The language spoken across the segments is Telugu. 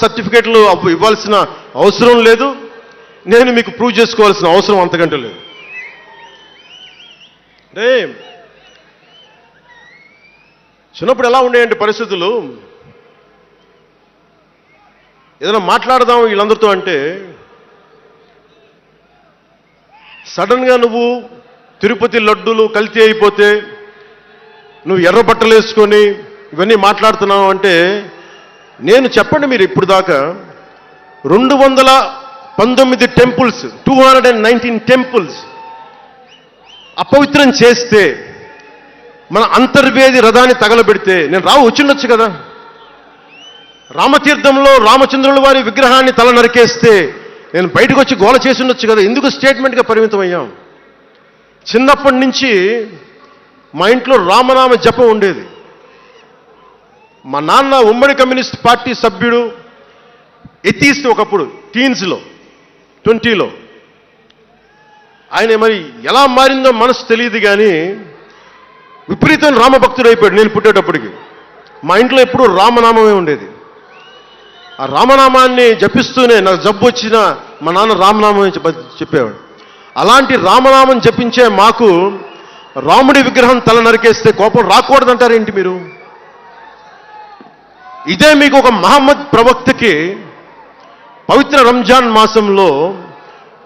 సర్టిఫికేట్లు అప్పు- ఇవ్వాల్సిన అవసరం లేదు. నేను మీకు ప్రూవ్ చేసుకోవాల్సిన అవసరం అంతకంటే లేదు. అంటే చిన్నప్పుడు ఎలా ఉండేయండి పరిస్థితులు? ఏదైనా మాట్లాడదాం వీళ్ళందరితో అంటే సడన్గా నువ్వు తిరుపతి లడ్డూలు కల్తీ అయిపోతే నువ్వు ఎర్ర బట్టలు వేసుకొని ఇవన్నీ మాట్లాడుతున్నావు అంటే నేను చెప్పండి మీరు ఇప్పుడు దాకా రెండు వందల పంతొమ్మిది temples two hundred and nineteen temples అపవిత్రం చేస్తే మన అంతర్వేది రథాన్ని తగలబెడితే నేను రావు వచ్చిండొచ్చు కదా? రామతీర్థంలో రామచంద్రుల వారి విగ్రహాన్ని తల నరికేస్తే నేను బయటకు వచ్చి గోల చేసి ఉండొచ్చు కదా? ఎందుకు స్టేట్మెంట్గా పరిమితం అయ్యాం? చిన్నప్పటి నుంచి మా ఇంట్లో రామనామ జపం ఉండేది. మా నాన్న ఉమ్మడి కమ్యూనిస్ట్ పార్టీ సభ్యుడు ఎతీస్ట్ ఒకప్పుడు టీన్స్లో ట్వంటీలో. ఆయన మరి ఎలా మారిందో మనసు తెలియదు కానీ విపరీతం రామభక్తుడు అయిపోయాడు నేను పుట్టేటప్పటికి. మా ఇంట్లో ఎప్పుడు రామనామమే ఉండేది. ఆ రామనామాన్ని జపిస్తూనే నాకు జబ్బు వచ్చినా మా నాన్న రామనామం చెప్పేవాడు. అలాంటి రామనామం జపించే మాకు రాముడి విగ్రహం తల నరికేస్తే కోపం రాకూడదంటారేంటి మీరు? ఇదే మీకు ఒక మహమ్మద్ ప్రవక్తకి పవిత్ర రంజాన్ మాసంలో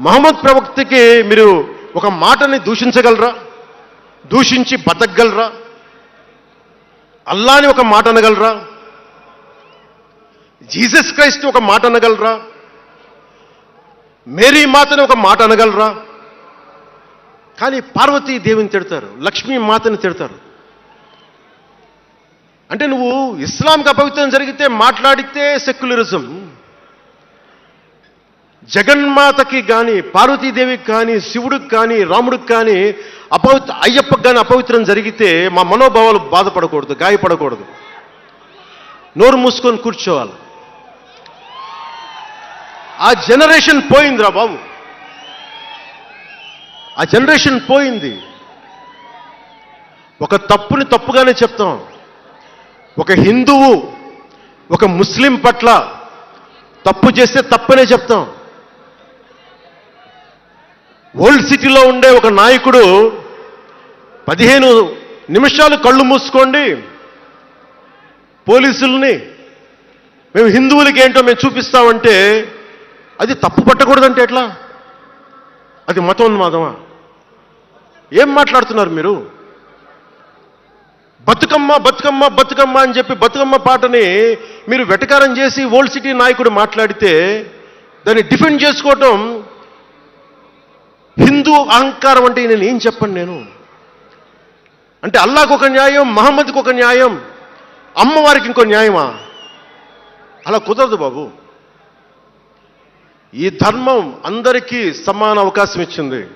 మహమ్మద్ ప్రవక్తకి మీరు ఒక మాటని దూషించగలరా? దూషించి బతకగలరా? అల్లాని ఒక మాట అనగలరా? జీసస్ క్రైస్ట్ ఒక మాట అనగలరా? మేరీ మాతని ఒక మాట అనగలరా? కానీ పార్వతీ దేవిని తిడతారు లక్ష్మీ మాతని తిడతారు. అంటే నువ్వు ఇస్లాంకి అపవిత్రం జరిగితే మాట్లాడితే సెక్యులరిజం. జగన్మాతకి కానీ పార్వతీదేవికి కానీ శివుడికి కానీ రాముడికి కానీ అపవిత్ర అయ్యప్పకి కానీ అపవిత్రం జరిగితే మా మనోభావాలు బాధపడకూడదు గాయపడకూడదు. నోరు మూసుకొని కూర్చోవాలి. ఆ జనరేషన్ పోయిందిరా బాబు. ఆ జనరేషన్ పోయింది. ఒక తప్పుని తప్పుగానే చెప్తాం. ఒక హిందువు ఒక ముస్లిం పట్ల తప్పు చేస్తే తప్పనే చెప్తాం. ఓల్డ్ సిటీలో ఉండే ఒక నాయకుడు పదిహేను నిమిషాలు కళ్ళు మూసుకోండి పోలీసుల్ని మేము హిందువులకి ఏంటో మేము చూపిస్తామంటే అది తప్పు పట్టకూడదంటే ఎట్లా? అది మతోన్మాదమా? ఏం మాట్లాడుతున్నారు మీరు? బతుకమ్మ బతుకమ్మ బతుకమ్మ అని చెప్పి బతుకమ్మ పాటని మీరు వెటకారం చేసి ఓల్డ్ సిటీ నాయకుడు మాట్లాడితే దాన్ని డిఫెండ్ చేసుకోవటం హిందూ అహంకారం అంటే నేను ఏం చెప్పండి నేను? అంటే అల్లాకు ఒక న్యాయం మహమ్మద్కి ఒక న్యాయం అమ్మవారికి ఇంకో న్యాయమా? అలా కుదరదు బాబు. ఈ ధర్మం అందరికీ సమాన అవకాశం ఇచ్చింది.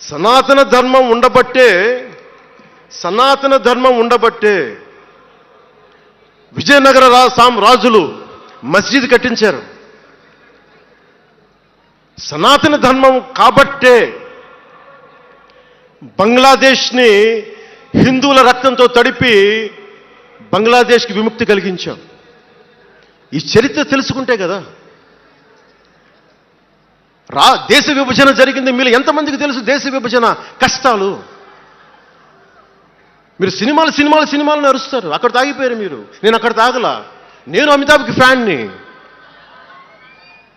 సనాతన ధర్మం ఉండబట్టే సనాతన ధర్మం ఉండబట్టే విజయనగర రాసాం రాజులు మస్జిద్ కట్టించారు. సనాతన ధర్మం కాబట్టే బంగ్లాదేశ్ని హిందువుల రక్తంతో తడిపి బంగ్లాదేశ్కి విముక్తి కలిగించాం. ఈ చరిత్ర తెలుసుకుంటే కదా. రా దేశ విభజన జరిగింది. మీరు ఎంతమందికి తెలుసు దేశ విభజన కష్టాలు? మీరు సినిమాలు సినిమాలు సినిమాలు నరుస్తారు అక్కడ తాగిపోయారు మీరు. నేను అక్కడ తాగలా. నేను అమితాబ్కి ఫ్యాన్ని.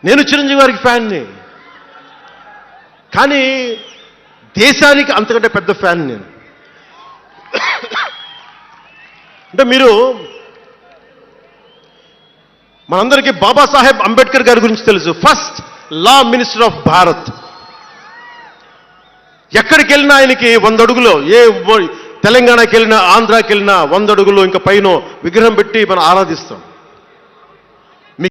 నేను చిరంజీవి గారికి ఫ్యాన్ని. కానీ దేశానికి అంతకంటే పెద్ద ఫ్యాన్ నేను. అంటే మీరు మనందరికీ బాబాసాహెబ్ అంబేద్కర్ గారి గురించి తెలుసు. First law minister of Bharat. ఎక్కడికి వెళ్ళినా ఆయనకి వంద అడుగులో ఏ తెలంగాణకి వెళ్ళినా ఆంధ్రాకి వెళ్ళినా వంద అడుగులు ఇంకా పైన విగ్రహం పెట్టి మనం ఆరాధిస్తాం.